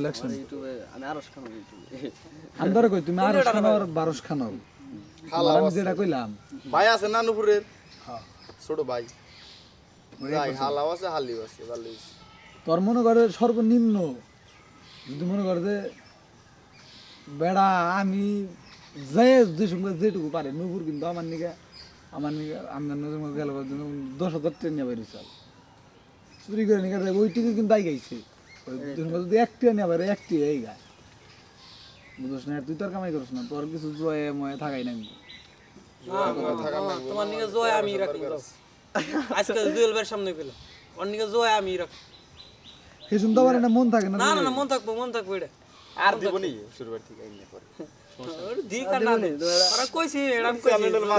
Election আমি আরস খান ইউটিউবে। আমি ধরে কই তুমি আরস খানো আর বারস খানো আমি যেটা কইলাম। ভাই আছে না নুপুরের? হ্যাঁ। ছোট ভাই। ভাই হালাও আছে হালিও আছে ভালোই তোর মনে করে সর্বনিম্ন যদি মনে করে যে বেড়া আমি যে যে সঙ্গে যেটুকু পারে নুপুর কিন্তু আমার নিকে আমার নিকে আমার নজর গেল দশ হাজার ট্রেন নিয়ে বাইরে চাল চুরি করে নিকে যাবে ওইটুকু কিন্তু আই গাইছে। যদি একটি নিয়ে বাইরে একটি এই গায় বুঝছ না তুই তোর কামাই করিস না তোর কিছু জয়ে ময়ে থাকাই না তোমার নিকে জয় আমি রাখি আজকে জুয়েল সামনে পেলাম ওর নিকে জয় আমি রাখি। সেই শুনতে পারে না মন থাকে না না না মন থাকব মন থাকব এটা। আর দিব নি শুরুবার থেকে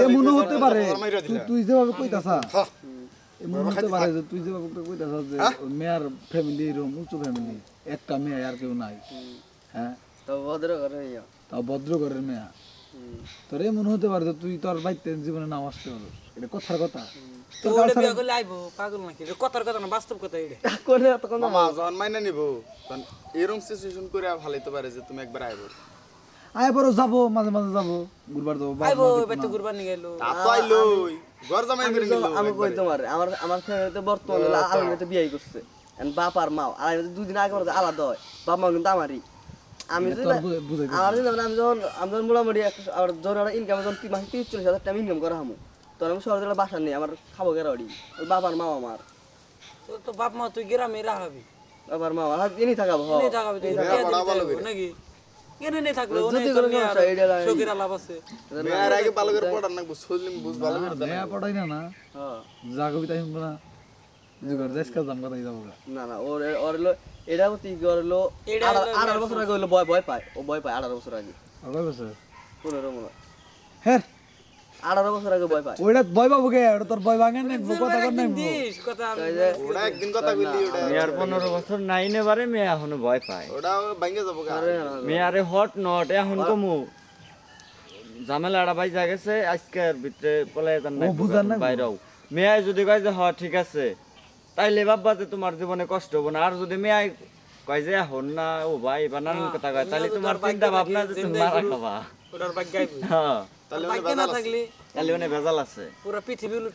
এমন হতে পারে। তুই- তুই যেভাবে কইতাছা। হ্যাঁ। পারে যে তুই যেভাবে যে মেয়ার ফ্যামিলি এরকম উঁচু ফ্যামিলি একটা মেয়ে আর কেউ নাই। হ্যাঁ? তো ভদ্র করে ইয়া তাও ভদ্র ঘরের মেয়া তোর এমন হতে পারে যে তুই তোর বাইতে জীবনে নাম আসতে পারো এটা কথার কথা। এরকম সিচুয়েশন করে ভালাইতে পারে যে তুমি একবার আইবো। আয় পরে যাব মাঝে মাঝে যাব। ঘুরবার যাব আইবো এবার তো না। কুরবান নিয়ে গেলো। তা তো আইলোই। ঘর জামাই করে নিল। আমি কই তোমার? আমার আমার ফ্যামিলিতে বর্তমানে আলাদা বিয়ে করছে। And বাপ আর মা আর দুদিন আগে আমার আলাদা হয়। বাপ মা কিন্তু আমারই। আমি। আমার যদি আমি যখন আমি যখন মোটামুটি আমার যখন ইনকাম যখন তিন মাসে তিরিশ চল্লিশ হাজার টাকা ইনকাম করা হামু তখন আমি শহরে বাসা নেই আমার খাব গেরা বাপ আর মা আমার। তো তো বাপ মা তুই গ্রামে রাখাবি বাপ আর মা আমার। আর এনেই থাকাবো এনে থাকাবি নাকি? এনে নেই থাকল যদি কোনো সমস্যা, এইটা লাগে। শোকের আলাপ আছে। মেয়ের আগে ভালো করে পড়ার না বুঝলিম বুঝ ভালো করে দেন মেয়া পড়াই না না। হ্যাঁ। যা কবিতা শুনব না দেশ কাজ যাব ওর ওর এটা আঠারো- বছর আগে হলো ভয় ভয় পায় ও ভয় পায় আঠারো বছর আগে। আর কয় বছর? পনেরো মনে হয়। হ্যাঁ আঠারো বছর আগে ভয় পায়। ওইটা বয় বাবু গে ওটা তোর বয় ভাঙেন নাকবো কথা কর যে? ওটা একদিন কথা বললি ওটা মেয়ার পনেরো বছর নাইনে বারে মেয়ে এখনও ভয় পায়। ওটা ভাঙ্গে যাব মেয়ারে হট নট এখন কমু। ঝামেলা আড়া ভাই যা গেছে আজকের ভিতরে পলাই যান ও, বুঝার না বাইরেও। মেয়াই যদি কয় যে হ ঠিক আছে। তাইলে ভাববা যে তোমার জীবনে কষ্ট হব না। আর যদি মেয়াই কয় যে এখন না ও ভাই বা নানান কথা কয় তাহলে তোমার চিন্তা ভাবনা যে তুমি মারা খাবা। ওটার ভাগ্য হ্যাঁ। তাহলে ভাগ্য না থাকলে তাহলে ভেজাল আছে। পুরো পৃথিবী উলট